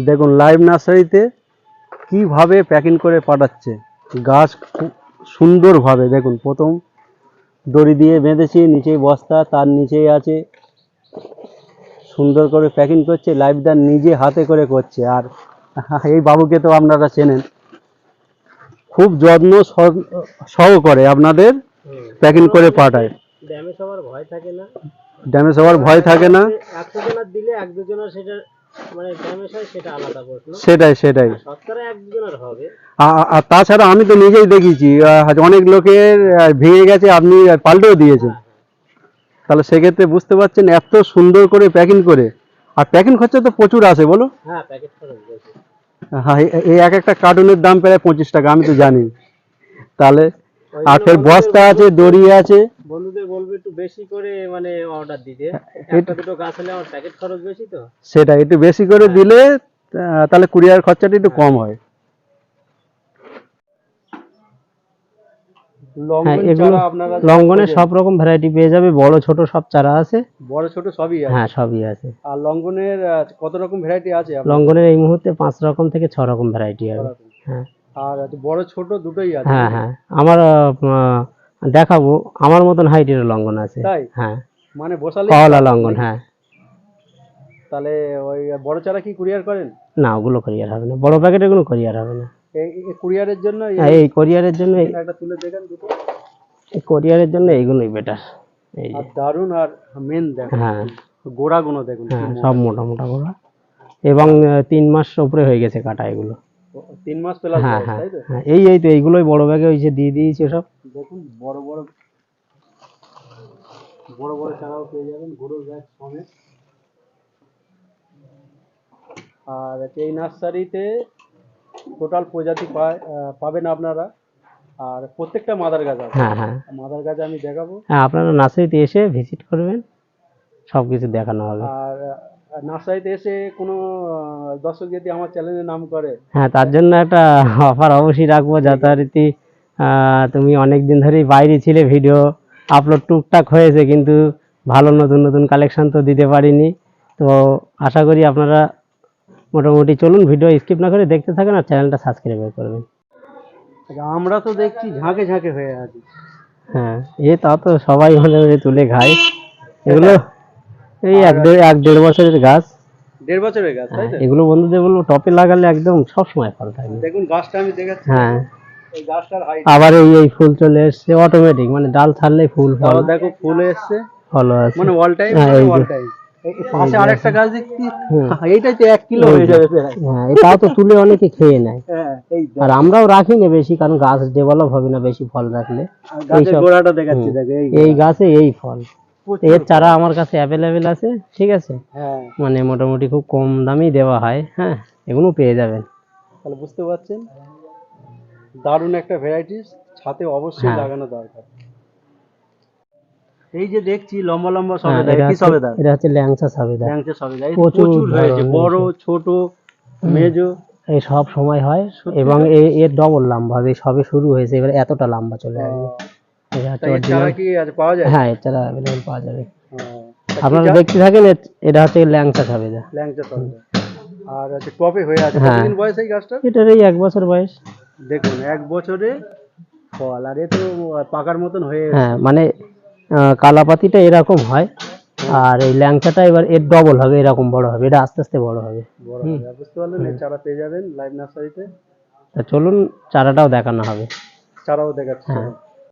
দেখুন লাইভ নার্সারিতে কীভাবে প্যাকিং করে পাঠাচ্ছে। গাছ খুব সুন্দরভাবে দেখুন প্রথম দড়ি দিয়ে বেঁধেছি নিচে বস্তা তার নিচেই আছে। সুন্দর করে প্যাকিং করছে লাইভদার নিজে হাতে করে করছে। আর এই বাবুকে তো আপনারা চেনেন। খুব যত্ন সহ- সহকারে আপনাদের প্যাকিং করে পাঠায়। ড্যামেজ হওয়ার ভয় থাকে না। ড্যামেজ হওয়ার ভয় থাকে না। একশো জনের দিলে এক দুজনের সেটা মানে ড্যামেজ হয় সেটা আলাদা প্রশ্ন। সেটাই সেটাই। হবে। আর তাছাড়া আমি তো নিজেই দেখেছি অনেক লোকের ভেঙে গেছে আপনি পাল্টেও দিয়েছেন। তাহলে সেক্ষেত্রে বুঝতে পারছেন এত সুন্দর করে প্যাকিং করে। আর প্যাকিং খরচা তো প্রচুর আসে বলো? হ্যাঁ প্যাকেট খরচ হ্যাঁ এই এক একটা কার্টুনের দাম প্রায় পঁচিশ টাকা আমি তো জানি। তাহলে ফের বস্তা আছে দড়ি আছে। বন্ধুদের বলব একটু বেশি করে মানে অর্ডার দিতে। একটা দুটো গাছ হলে আমার প্যাকেট খরচ বেশি তো। সেটা একটু বেশি করে দিলে তাহলে কুরিয়ার খরচাটা একটু কম হয়। হ্যাঁ এগুলো লঙ্ঘনের সব রকম ভ্যারাইটি পেয়ে যাবে বড় ছোট সব চারা আছে। বড় ছোট সবই আছে? হ্যাঁ সবই আছে। আর লঙ্ঘনের আহ, কত রকম ভ্যারাইটি আছে? লঙ্ঘনের এই মুহূর্তে পাঁচ রকম থেকে ছ রকম ভ্যারাইটি আছে হ্যাঁ। আর বড় ছোট দুটোই আছে। হ্যাঁ হ্যাঁ। আমার দেখাবো। আমার মতন হাইটের লঙ্ঘন আছে। তাই? হ্যাঁ। মানে বসালে কহলা লঙ্ঘন হ্যাঁ। তাহলে ওই বড় চারা কি কুরিয়ার করেন? না ওগুলো কোরিয়ার হবে না। বড় প্যাকেটের কোনো কোরিয়ার হবে না। এই কুরিয়ারের জন্য এই- হ্যাঁ, কোরিয়ারের জন্য এই- একটা তুলে দেখেন দুটো। এই কোরিয়ারের জন্য এইগুলোই বেটার এই যে। দারুণ আর মেন দেখেন। হ্যাঁ। গোড়াগুলো দেখুন হ্যাঁ সব মোটা মোটা গোড়া। এবং তিন মাস উপরে হয়ে গেছে কাটা এগুলো। তিন মাস প্লাস হ্যাঁ হ্যাঁ হ্যাঁ এই এই তো এইগুলোই বড় ব্যাগে ওই যে দিয়ে দিয়েছি সব দেখুন বড় বড় বড় বড় চারাও পেয়ে যাবেন গুঁড়ো ব্যাগ সমেত। আর এই নার্সারিতে টোটাল প্রজাতি পায় পাবেন আপনারা। আর প্রত্যেকটা মাদার গাছ আছে। হ্যাঁ হ্যাঁ। মাদার গাছ আমি দেখাবো। হ্যাঁ আপনারা নার্সারিতে এসে ভিজিট করবেন সব কিছু দেখানো হবে। আর নার্সারিতে এসে কোনো দর্শক যদি আমার চ্যানেলের নাম করে হ্যাঁ তার জন্য একটা অফার অবশ্যই রাখব যথারীতি তুমি অনেক দিন ধরেই বাইরে ছিলে ভিডিও আপলোড টুকটাক হয়েছে কিন্তু ভালো নতুন নতুন কালেকশন তো দিতে পারিনি। তো আশা করি আপনারা মোটামুটি চলুন ভিডিও স্কিপ না করে দেখতে থাকেন আর চ্যানেলটা সাবস্ক্রাইব করবেন। আচ্ছা, আমরা তো দেখছি ঝাঁকে ঝাঁকে হয়ে আছি। হ্যাঁ এ তা তো সবাই মাঝে তুলে খায়। এগুলো এই এক দেড় এক দেড় বছরের গাছ। দেড় বছরের গাছ তাই তো? এগুলো বন্ধুদের বলব টপে লাগালে একদম সব সময় ফল থাকবে দেখুন গাছটা আমি দেখাচ্ছি। হ্যাঁ। আবার এই এই ফুল চলে এসছে অটোমেটিক মানে ডাল ছাড়লেই ফুল ফল। দেখো ফুল এসছে। ফল আছে। মানে অল টাইম হ্যাঁ, অল টাইম পাশে আরেকটা গাছ দেখছি। এইটাই তো এক কিলো হয়ে যাবে হ্যাঁ এটাও তো তুলে অনেকে খেয়ে নেয়। হ্যাঁ। আর আমরাও রাখি না বেশি কারণ গাছ ডেভেলপ হবে না বেশি ফল রাখলে। এই গাছে এই ফল। এর চারা আমার কাছে অ্যাভেলেবেল আছে ঠিক আছে? হ্যাঁ। মানে মোটামুটি খুব কম দামেই দেওয়া হয় হ্যাঁ? এগুলো পেয়ে যাবেন। তাহলে বুঝতে পারছেন? দারুণ একটা ভ্যারাইটিস ছাতে অবশ্যই হ্যাঁ। লাগানো দরকার। এই যে দেখছি লম্বা লম্বা হ্যাঁ, সবেদা এটা কি হচ্ছে- সবেদা? এটা হচ্ছে ল্যাংচা সাবেদা। ল্যাংচা সবেদা প্রচুর হয়েছে বড় ছোট মেজো। এই সব সময় হয় এবং এর ডবল লম্বা হবে সবে শুরু হয়েছে এবার এতটা লম্বা চলে আসবে। হ্যাঁ এছাড়া অ্যাভেলেবেল পাওয়া যাবে। হ্যাঁ। আপনারা দেখতে থাকেন এটা হচ্ছে ল্যাংচা সাবেদা ল্যাংচা সবেদা আর হচ্ছে টপে হয়ে আছে। হ্যাঁ। কতদিন বয়স এই গাছটা এটার এই এক বছর বয়স। দেখুন এক বছরে ফল আর এ তো পাকার মতন হয়ে হ্যাঁ মানে কালাপাতিটা এরকম হয় আর এই ল্যাংচাটা এবার এর ডবল হবে এরকম বড় হবে এটা আস্তে আস্তে বড় হবে। বড় হবে বুঝতে পারলেন? এই চারা পেয়ে যাবেন লাইভ নার্সারিতে তা চলুন চারাটাও দেখানো হবে। চারাও দেখাচ্ছে। হ্যাঁ।